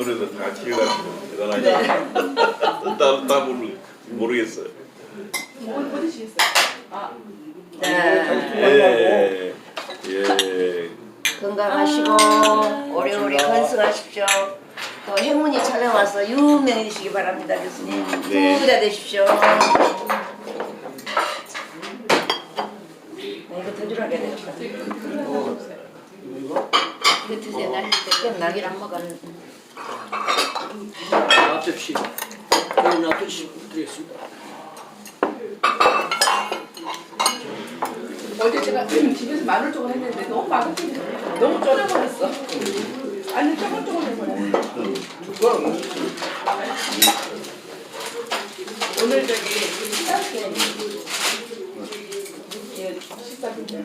노래도 다 기억하시고 대단하시고 다, 다 모르, 모르겠어요. 뭐 어디시겠어요? 아, 예, 예. 건강하시고 오래오래 건승하십시오. 또 행운이 찾아와서 유명해지시기 바랍니다, 교수님. 네. 부자 되십시오. 네, 이거 더 주라게 되겠다. 이거 드세요. 날 때끔 낙이랑 먹어. 놔둡시. 네, 놔두시 드리겠습니다. 어제 제가 집에서 마늘 쪽을 했는데 너무 맛없게 너무 쫄아버렸어. 아니 쪼글쪼글해버려. 오늘 저기 식사 때 예, 식사 때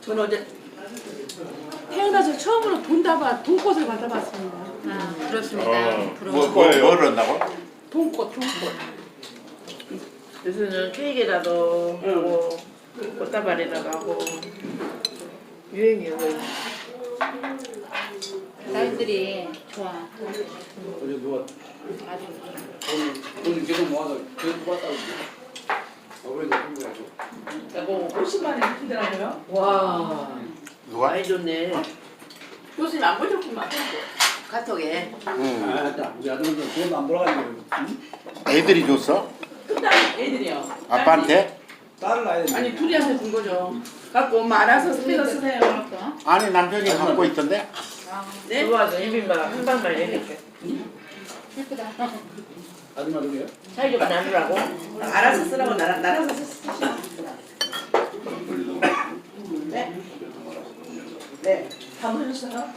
저는 어제 태어나서 처음으로 돈다봐 돈꽃을 받아봤습니다. 아, 그렇습니다. 어, 부러워. 뭐, 뭐예요? 뭘 한다고? 돈꽃 돈꽃. 요새는 케이크라도 하고 꽃다발에다가 하고 유행이에요. 딸들이 좋아. 어제 누가 아주. 오늘 오늘 계속 모아서 계속 모았다고. 아무래도 힘들어가지고. 그리고 50만 원 힘들더라고요. 와 누가? 많이 좋네. 교수님 안 보셨구만. 카톡에. 응. 아, 나 우리 아들은 돈도 안 벌어가지고. 응? 애들이 줬어? 큰딸 애들이요. 아빠한테? 딸을 낳아야 돼. 아니 둘이한테 준 거죠. 갖고 엄마 알아서 스피커 쓰세요. 아니 남편이 갖고 있던데? 네? 좋아서 입인만 한 방만 이렇게 예쁘다. 아줌마 누구예요? 사이좋게 나누라고. 알아서 쓰라고 나라 나라서 쓰시면. 네. 네. 다 보셨어요?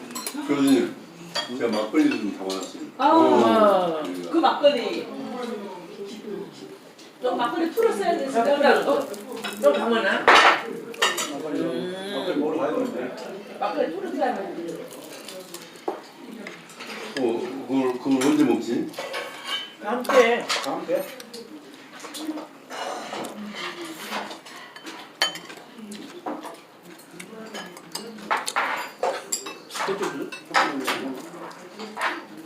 교수님, 제가 막걸리 좀 담아놨습니다. 아우. 와그 막걸리. 너 막걸리 풀었어야 됐어. 어, 또 강원아? 막걸리 막걸리 먹으러 가야 되는데. 막걸리 풀었어야 돼. 어, 그걸, 그걸 언제 먹지? 함께 다음 때. 저쪽으로?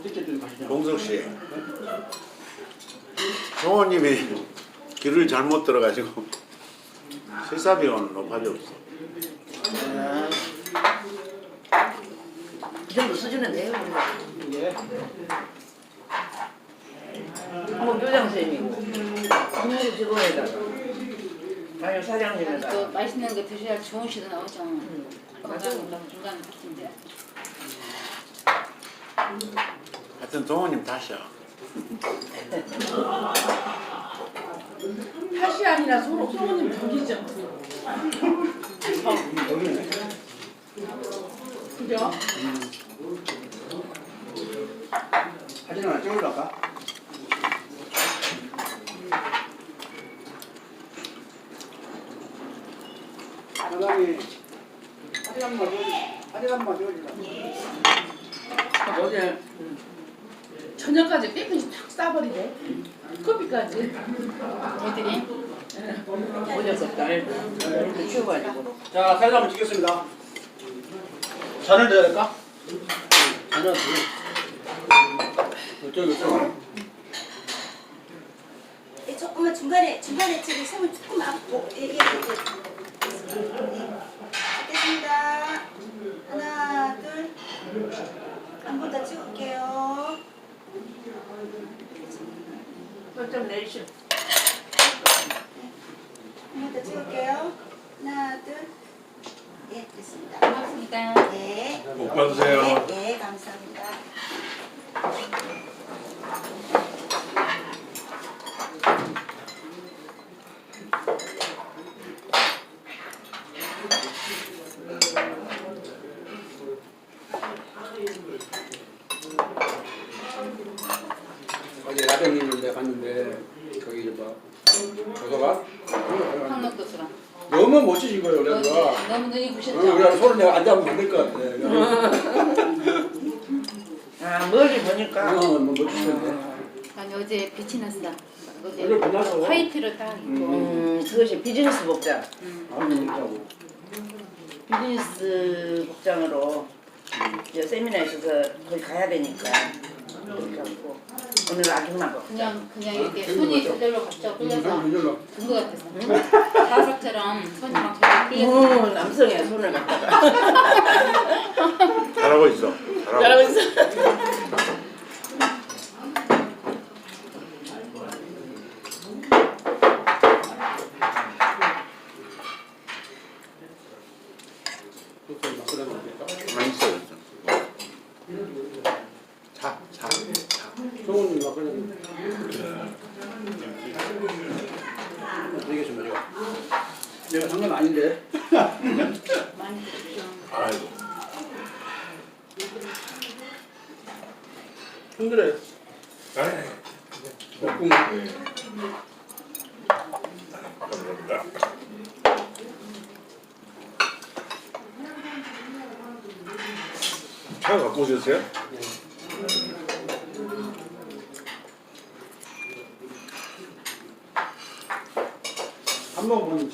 저쪽으로 가시죠. 동석 씨. 성호님이 길을 잘못 들어가지고 실사비원 높아졌어. 이 정도 수준은 돼요. 우리가. 이게 한번 교장 선생님이고 국무 직원에다가 아니 사장님에다가 또 맛있는 거 드셔야 좋은 시도 나오죠. 건강 중간 같은데. 하여튼 동호님 다시야. 탓이 아니라 서로 소모님 덕이죠. 그죠? 사진 하나 찍을까? 사장이 사진 한번 줘. 사진 한번 줘주라. 어제 저녁까지 삐삐 탁 싸버리네. 커피까지. 애들이 오셨을 날 이렇게 치워가지고 자, 사진 한번 찍겠습니다. 잔을 넣어야 될까? 잔을 넣어. 이쪽 이쪽. 예, 조금만 중간에 중간에 저기 손을 조금만 예, 예. 찍겠습니다. 하나, 둘. 한 번 더 찍을게요. 좀 내리시 한번 더 찍을게요. 하나, 둘. 예, 됐습니다. 고맙습니다. 네. 복 받으세요. 네, 네, 감사합니다. 어제 야병님인데 갔는데 거기 뭐 도서관? 한국도서관. 너무 멋지신 거예요, 너무, 우리가. 너무 눈이 우리가 부셨죠? 손을 내가 안 잡으면 안 될 것 같아. 아 멀리 보니까 어, 뭐 멋지신데. 아니 어제 빛이 났어. 오늘 화이트를 딱 입고. 음 그것이 비즈니스 복장 아니, 있다고. 비즈니스 복장으로 이제 세미나 있어서 거기 가야 되니까 그렇게 하고 오늘 아줌마고 그냥 그냥 이렇게 손이 저절로 갑자기 끌려서. 든것 같았어. 자석처럼 손이 막 저절로 끌려서. 어, 남성의 손을 갖다가 잘하고 있어. 잘하고 있어 맛있어. 자, 자, 자. 성우님 막걸리. 되게 좀 말이야. 내가 상관 아닌데. 많이 드십시오. 아이고. 힘들어요. 조금 감사합니다. 차 갖고 오셨어요?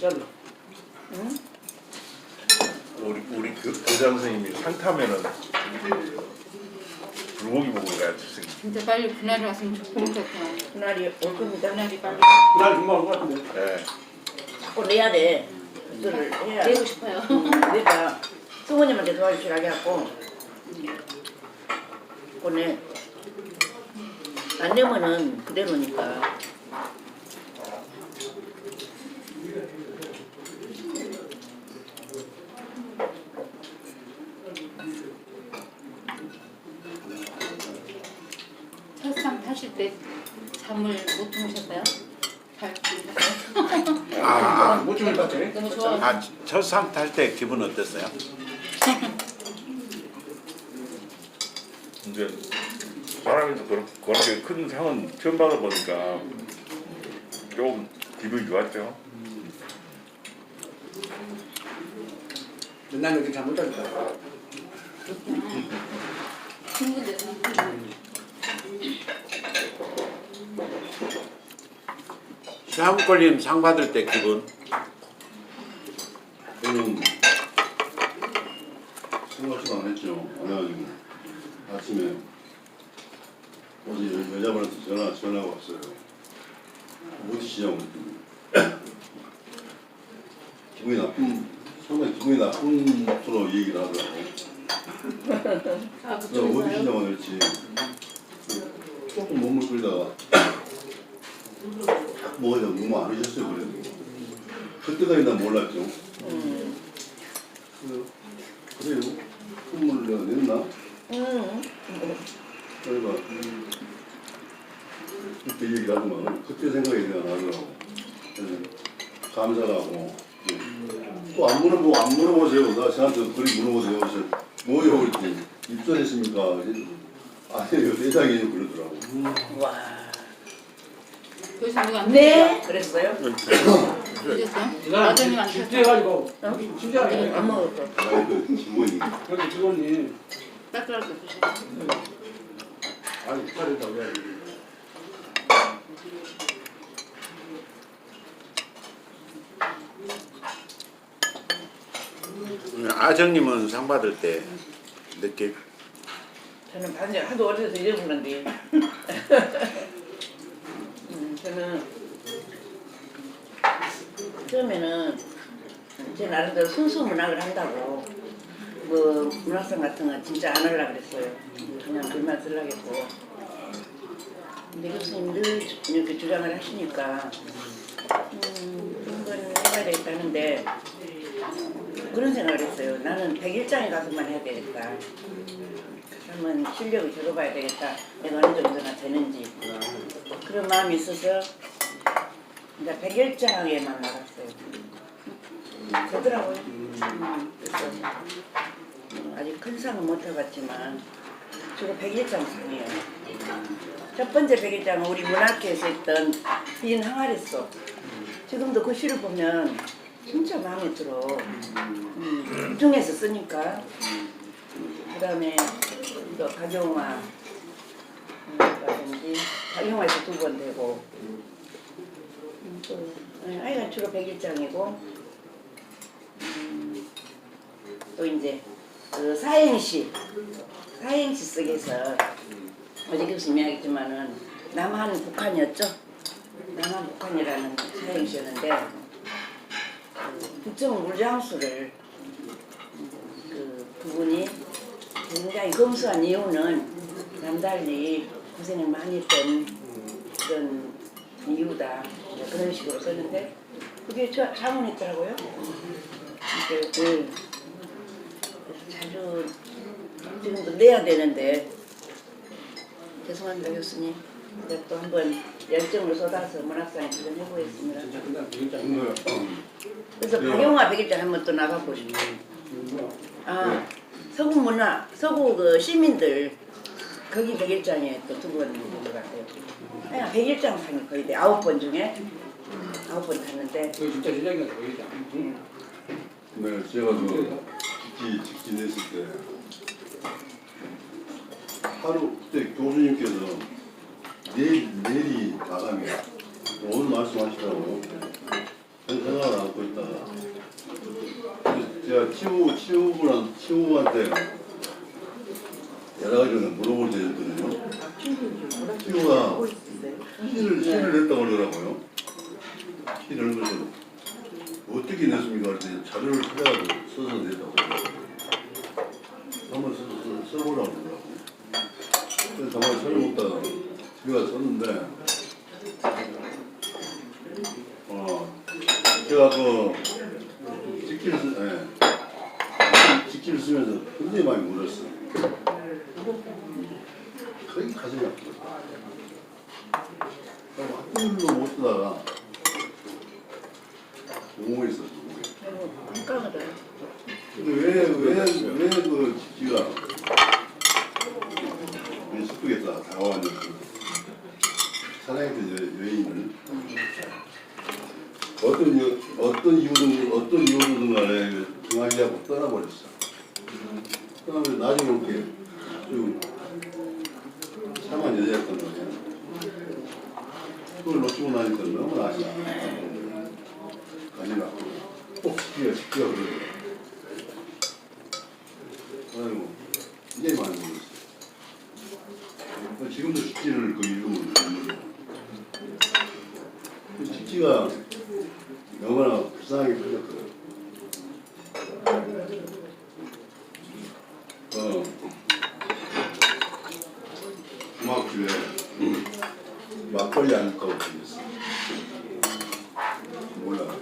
한 먹으면 짜리. 우리 우리 교, 교장 선생님이 상 타면은 불고기 먹으러 가야 지 진짜 빨리 그날이 왔으면 같아요. 그날이 올 겁니다 그날이 빨리 그날 금방 올것 같은데. 네. 자꾸 내야 돼 그거를 해야 내고 싶어요. 그러니까 승우님한테 도와주시라고 해갖고 보내 안 내면은 그대로니까 첫상 타실 때 잠을 못 주무셨어요? 잘 아, 못 주면 같아. 너무 좋아. 아, 첫상 탈때 기분 어땠어요? 이제 사람에서 그렇, 그렇게 큰 상은 처음 받아보니까 좀 기분이 좋았죠. 맨날 이렇게 잘못 잡니다. 친구들 시험 걸림 상 받을 때 기분. 저는 생각지도 안 했죠. 그래가지고 아침에 어제 여- 여자분한테 전화 전화가 왔어요. 어디 시냐고 그랬더니 기분이 나쁜 상당히 기분이 나쁜 토로 얘기를 하더라고. 아 내가 어디 그쪽에서요? 시냐고 그랬지. 조금 몸을 끌다가 딱 먹으려고 너무 안 하셨어요 그래도. 그때까지 난 몰랐죠. 음. 그래요? 그래요? 선물을 내가 냈나? 음. 그래가 그때 얘기를 하더만 그때 생각이 내가 나더라고 그래서 감사를 하고 또 안 물어보고 안 물어보세요 나 저한테 그리 물어보세요 그래서 뭐요 그랬더니 입선했습니까 그랬더니 아니에요 대장이에요 그러더라고 와. 교수님 누가 안 네. 그랬어요? 안 어? 안 먹었어. 그 직원이 직원이 돼. 아정님은 상 받을 때 느낌? 저는 반지 하도 어려서 잊어먹는데. 음, 저는 처음에는 제 나름대로 순수 문학을 한다고 뭐 문학상 같은 거 진짜 안 하려고 그랬어요. 그냥 글만 쓰려고 했고. 근데 교수님 늘 주- 이렇게 주장을 하시니까 음, 그런 건 해봐야 되겠다는데 그런 생각을 했어요. 나는 101장에 가서만 해야 되겠다. 그러면 실력을 들어봐야 되겠다. 내가 어느 정도나 되는지. 그런 마음이 있어서 이제 101장에만 나갔어요. 되더라고요. 음, 아직 큰 상은 못 해봤지만 주로 101장 상이에요. 첫 번째 101장은 우리 문학회에서 했던 빈 항아리송. 지금도 그 시를 보면 진짜 마음에 들어. 음, 집중해서 쓰니까. 그 다음에 또 가정화. 라든지 가정화에서 두 번 되고. 음, 또 네, 아이가 주로 백일장이고. 음, 또 이제 그 사행시 사행시 속에서 어제 교수님이 하겠지만은 남한 북한이었죠. 남한 북한이라는 사행시였는데 그 북정 물장수를 그 부분이 굉장히 검소한 이유는 남달리 고생을 많이 했던 그런 이유다 그런 식으로 썼는데 그게 저 자문했더라고요. 이제 그 그래서 자주 지금도 내야 되는데 죄송합니다 교수님. 또 한번 열정을 쏟아서 문학상에 도전해보겠습니다. 음, 그래서 네. 박영화 백일장 한번 또 나가보고 싶어요. 아 서구 문화, 서구 그 시민들 거기 백일장에 또 두 번 있는 것 같아요. 그냥 백일장 상이 거의 돼 아홉 번 중에 아홉 번 갔는데 그게 진짜 백일장. 응. 네, 제가 그 직기 직진 했을 때 하루 그때 교수님께서 내일 내일이 마감이야. 오늘 말씀하시라고 전 생각을 안고 있다가 제가 치우 치우분한 치우한테 여러 가지를 물어볼 때 했거든요. 치우가 시를 시를 냈다고 그러더라고요. 시를 그래서 어떻게 냈습니까? 그랬더니 자료를 찾아가지고 써서 냈다고. 한번 써, 써, 써보라고 그러더라고요. 그래서 정말 못다가 집에 가서 썼는데 어 제가 그 직기를 쓰, 예. 직기를 쓰면서 굉장히 많이 울었어. 거의 가슴이 아프다. 학교도 못 쓰다가 공무에 있었어. 깜깜하다. 근데 왜 왜 왜그 집지가 왜 습득했다 다가왔는지 사랑했던 여- 여인을 어떤 여, 어떤 이유든 어떤 이유든 간에 등하기하고 떠나버렸어. 떠나면 나중에 이렇게 좀 참한 여자였던 거야. 그걸 놓치고 나니까 너무. 가지 않고 꼭 지키야 지키야 그러더라고. 아이고 이게 많이 모르겠어. 지금도 직지를 그 이름을 부르고 그 직지가 얼마나 불쌍하게 풀렸거든. 어 중학교에 막걸리 안 먹고 생겼어. 몰라.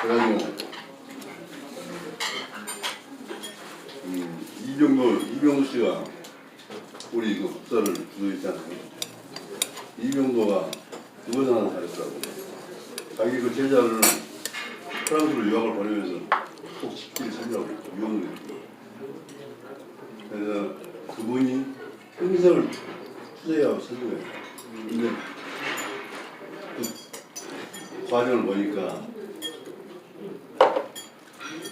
그래가지고 음, 이병도 이병도 씨가 우리 그 국사를 주도했잖아요. 이병도가 그것을 하나 잘했다고. 자기 그 제자를 프랑스로 유학을 보내면서 꼭 집기를 살려고 유학을 했고. 그래서 그분이 평생을 투자하고 설교해. 근데 그 과정을 보니까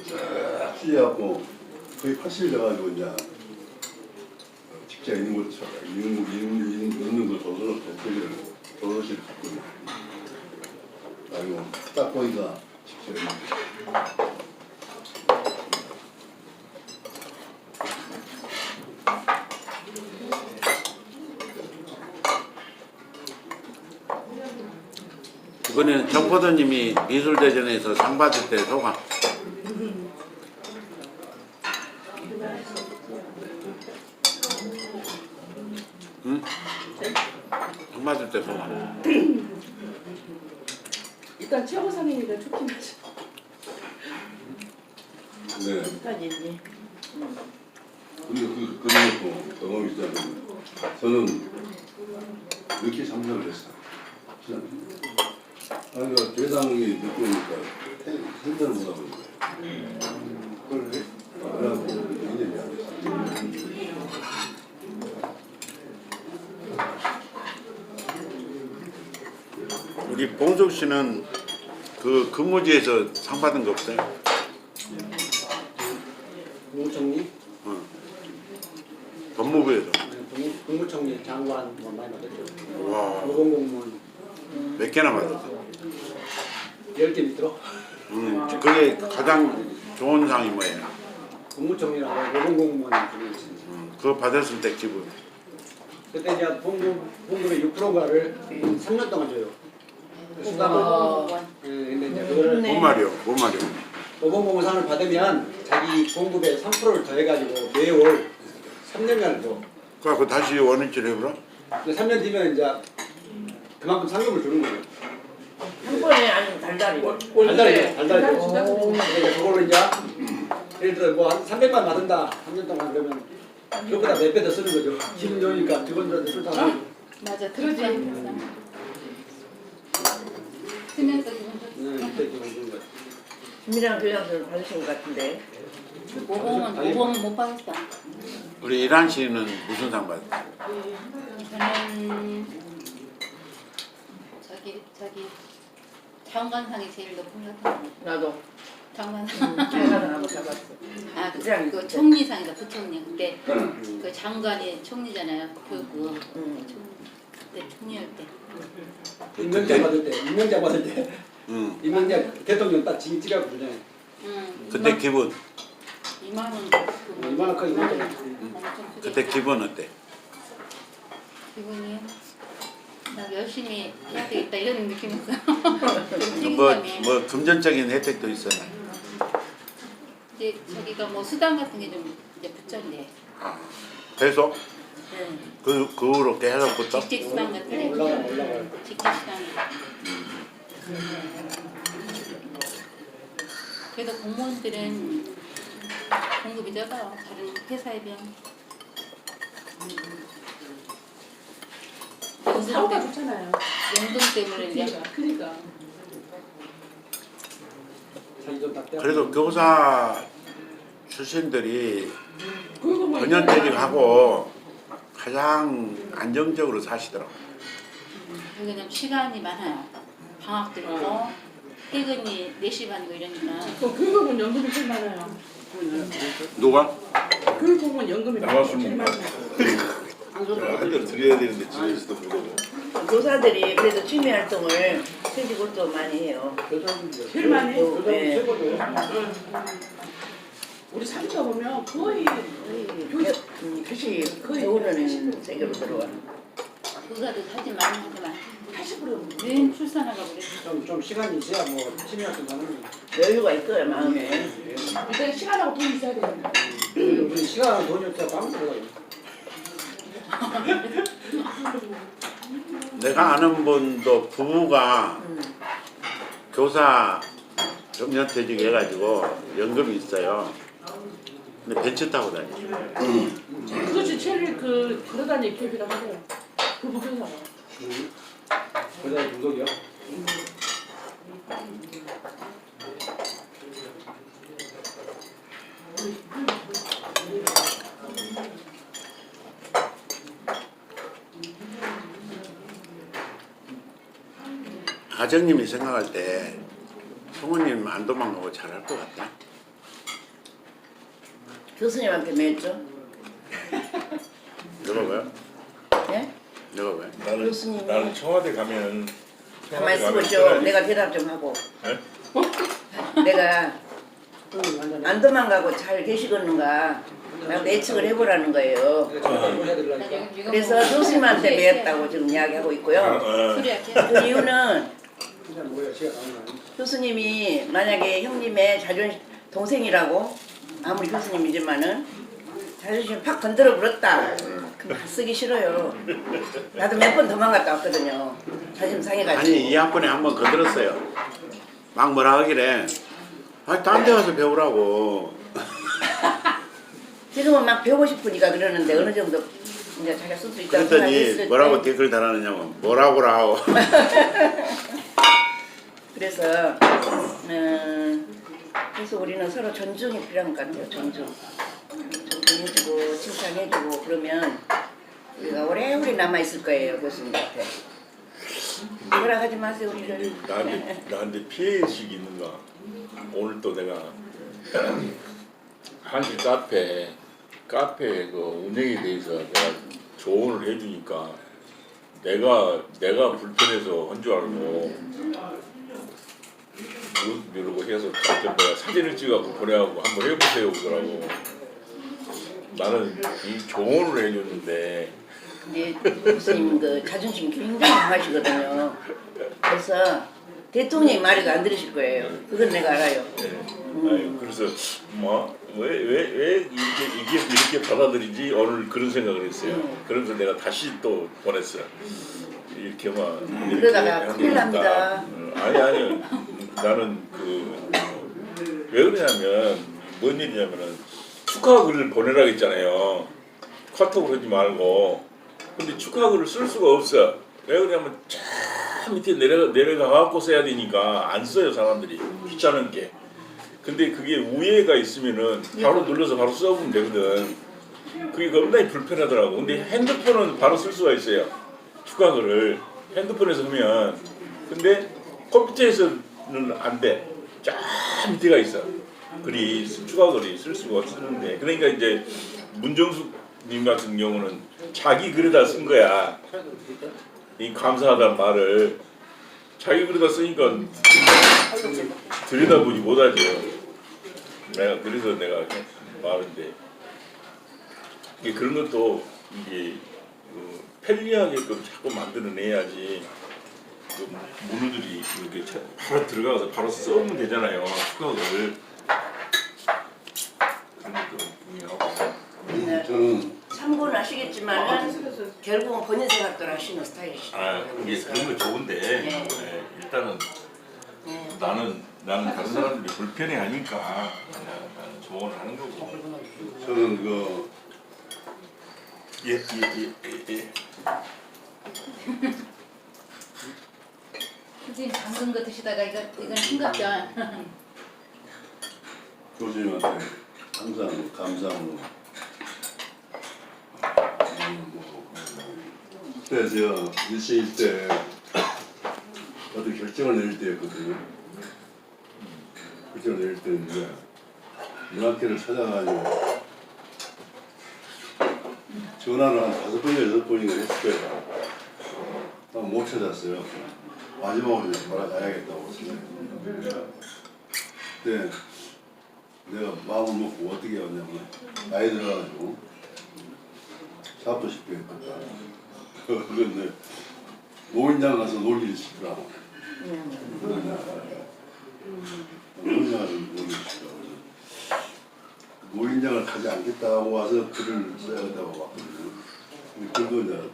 쫙 취해갖고 거의 80일 돼가지고 이제 쳐, 있는, 있는, 있는 걸 조선을 대표를 조선실 갔거든요. 아이고 딱 보니까 있는 거. 이번에는 정포도님이 미술대전에서 상 받을 때 소감. 응? 상 받을 때 소감. 최고상이니까 좋긴 하죠. 네. 까지 이제 근데 그, 그런 것도 경험이 있잖아요. 저는 이렇게 상상을 했어요. 아니, 그 대상이 느끼니까 생각을 못 하고 있는 거예요. 그걸 왜? 그래갖고 굉장히 미안했어요. 우리 이 봉석 씨는 그 근무지에서 상 받은 거 없어요? 국무총리, 법무부에서. 국무- 국무총리, 장관 뭐 많이 받았죠. 와, 노동공무원 몇 개나 받았어? 10개 밑으로 음, 그게 가장 좋은 상이 뭐예요? 국무총리라고 노동공무원 중에 있습니다. 음, 그거 받았을 때 기분. 그때 이제 봉급, 봉급의 6%가를 3년 동안 줘요. 수당을. 예, 근데 이제 그거를 뭔 말이요? 뭔 말이요? 노동공무상을 받으면 자기 봉급의 3%를 더해가지고 매월 3년간을 줘. 그래갖고 다시 원위치를 해보라? 근데 3년 뒤면 이제 그만큼 상금을 주는 거예요. 한 번에 아니면 달달이. 달달이죠. 진짜 근데 이제 그걸로 이제 예를 들어 뭐한 300만 받는다 3년 동안 그러면 그것보다 몇 배 더 쓰는 거죠. 기분 좋으니까 직원들한테 술 사고. 맞아 들어지 쓰면서 기분 좋지 네, 그때 기분 좋은 거죠. 김미랑 교장선생님 받으신 것 같은데. 모범은 모범은 못 받았어 우리 이란 씨는 무슨 상 받았어? 저는 저기 저기 장관상이 제일 높은 것 같아요 나도. 장관상 장관하고 잡았어. 아, 그, 그. 총리상이다 부총리 근데 그 장관이 총리잖아요 교육부 응. 총, 그때 총리할 때 임명장 받을 때, 임명장 받을 때, 응. 임명장 대통령 딱 징 찍어갖고 주잖아요. 음, 그때 기분, 2만 원 그, 크게 임명장. 엄청 크게 그때 기분 어때? 기분이 나 열심히 해야 되겠다 이런 느낌이었어요 좀 뭐, 책임감이 뭐 금전적인 혜택도 있었나? 이제 저기가 뭐 수당 같은 게 좀 이제 붙였네 아, 계속 응. 그, 그 후로 계속부터? 직직 수당 같은 게 올라가, 올라가요. 직직 수당 그래도 공무원들은 공급이 적어요 다른 회사에 비하면 사고가 좋잖아요. 연금 때문에 이제 그러니까. 자기. 그래도 교사 출신들이 그리고 뭐 전년퇴직하고 가장 안정적으로 사시더라고. 여기는 시간이 많아요 방학도 있고 퇴근이 4시 반이고 이러니까 그 교육은 연금이 제일 많아요. 누가? 교육은 연금이 제일 뭐. 많아요. 한대로 드려야 되는데 집에서도 그러고. 교사들이 그래도 취미 활동을 퇴직을도 많이 해요. 제일 많이 해. 또, 네. 최고죠. 우리 사주가 보면 거의 거의 음, 교시 겨울에는 세계로 들어와. 교사도 사진 많이 하지만 80%왜 출산하고 그래 좀, 좀 시간이 있어야 뭐 취미 활동 하는 거예요. 여유가 있어요 마음에. 일단 시간하고 돈이 있어야 되는 거야. 우리 시간은 돈이 없어서 아무것도 못하요 내가 아는 분도 부부가 교사 정년퇴직 해가지고 연금이 있어요. 근데 벤츠 타고 다니죠. 그것이 제일 그 걸어다니는 기업이라고 해요. 그 부교사가. 교사 중독이요. 가정님이 생각할 때 성우님 안 도망가고 잘할 것 같다. 교수님한테 맺죠? 너가 왜? 예? 너가 왜? 나는 교수님이- 나는 청와대 가면 가면 있어 보죠. 편하지. 내가 대답 좀 하고. 네? 내가. 안 도망가고 잘 계시겠는가 나도 예측을 해보라는 거예요. 내가. 그래서 교수님한테 맺었다고 지금 이야기하고 어, 있고요. 어. 소리 할게 그 이유는 교수님이 만약에 형님의 자존심 동생이라고 아무리 교수님이지만은 자존심 팍 건드려 버렸다. 그럼 다 쓰기 싫어요. 나도 몇 번 도망갔다 왔거든요. 자존심 상해가지고. 아니 이 학번에 한 번 건드렸어요. 막 뭐라 하길래 아니 딴 데 가서 배우라고. 지금은 막 배우고 싶으니까 그러는데 어느 정도 이제 자기가 쓸 수 있다고 그랬더니 생각했을 뭐라고 때 댓글 달았느냐면 뭐라고라 하고. 그래서 음, 그래서 우리는 서로 존중이 필요한 것 같아요. 존중. 존중해주고 칭찬해주고 그러면 우리가 오래오래 남아 있을 거예요 교수님한테. 허락하지 마세요 우리를. 나한테 나한테 피해의식이 있는가? 오늘 또 내가 한식 카페 카페 그 운영에 대해서 내가 조언을 해주니까 내가 내가 불편해서 한 줄 알고 뭐 이러고 해서 내가 사진을 찍어갖고 보내갖고 한번 해보세요 그러더라고 나는 이 조언을 해줬는데 근데 교수님 그 자존심 굉장히 강하시거든요. 그래서 대통령이 말해도 안 들으실 거예요. 그건 내가 알아요. 네. 아유, 그래서 뭐왜왜 왜 이렇게 이게 이렇게 받아들이지 오늘 그런 생각을 했어요. 음. 그러면서 내가 다시 또 보냈어. 이렇게 막 이렇게 그러다가 큰일. 납니다. 어, 아니 아니 나는 그 왜 그러냐면 뭔 일이냐면은 축하 글을 보내라고 했잖아요. 카톡을 하지 말고 근데 축하 글을 쓸 수가 없어. 왜 그러냐면 저 밑에 내려가 내려가 갖고 써야 되니까 안 써요 사람들이 귀찮은 게. 근데 그게 우회가 있으면은 바로 눌러서 바로 써보면 되거든. 그게 겁나게 불편하더라고. 근데 핸드폰은 바로 쓸 수가 있어요. 축하 글을 핸드폰에서 하면 근데 컴퓨터에서는 안 돼. 쫙 밑에가 있어. 글이 축하글이 쓸 수가 없는데 그러니까 이제 문정숙님 같은 경우는 자기 글에다 쓴 거야. 이 감사하다는 말을 자기 글에다 쓰니까 들여다보지 못하죠. 내가 그래서 내가 말인데 이게 그런 것도 이게 그 편리하게끔 자꾸 만들어내야지 그 문우들이 이렇게 차- 바로 들어가서 바로 써면 되잖아요. 그런 것도 중요하고. 네. 저는 참고는 하시겠지만은 결국은 본인 생각대로 하시는 스타일이시죠. 아 이게 그런 거 좋은데 네. 네, 일단은 네. 나는 나는 다른 사람들이 불편해하니까 그냥 나는 조언을 하는 거고. 저는 그 예예예 예, 예. 선 생님 방금 거 드시다가 이거 이건 싱겁죠. 교수님한테 항상 뭐, 그때 제가 일시일 때 어떤 결정을 내릴 때였거든요. 결정을 내릴 때인데 문학회를 찾아가지고 전화를 한 다섯 번이나 여섯 번이나 했을 거예요. 아, 못 찾았어요. 마지막으로 이제 돌아가야겠다고 그때 내가 마음을 먹고 어떻게 했냐면 나이 들어가지고 잡고 싶게 했거든. 그런데 노인장 가서 놀기를 싶더라고. 노인장 가서 놀기를 싶더라고. 노인장을 가지 않겠다고 와서 글을 써야겠다고 왔거든요. 근데 글도 이제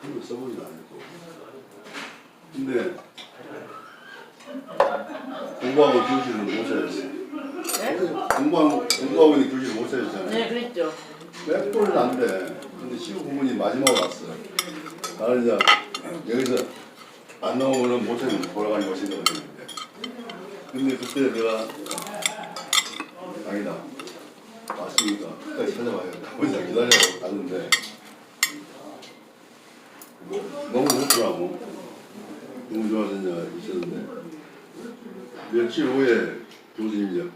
한글 써보지도 않았고. 근데 공부하고 교실을 못 찾았어요. 네? 공부하고, 공부하고 있는 교실 못 찾았잖아요. 네, 그랬죠. 몇 번은 안 돼. 근데 시우 부모님 마지막으로 왔어요. 나는 이제 여기서 안 나오면은 못 찾는 돌아가는 것인가 그랬는데. 근데 그때 내가 아니다. 왔으니까 끝까지 찾아봐야겠다. 혼자 기다려고 갔는데 공조하셨냐 있었는데 며칠 후에 교수님이요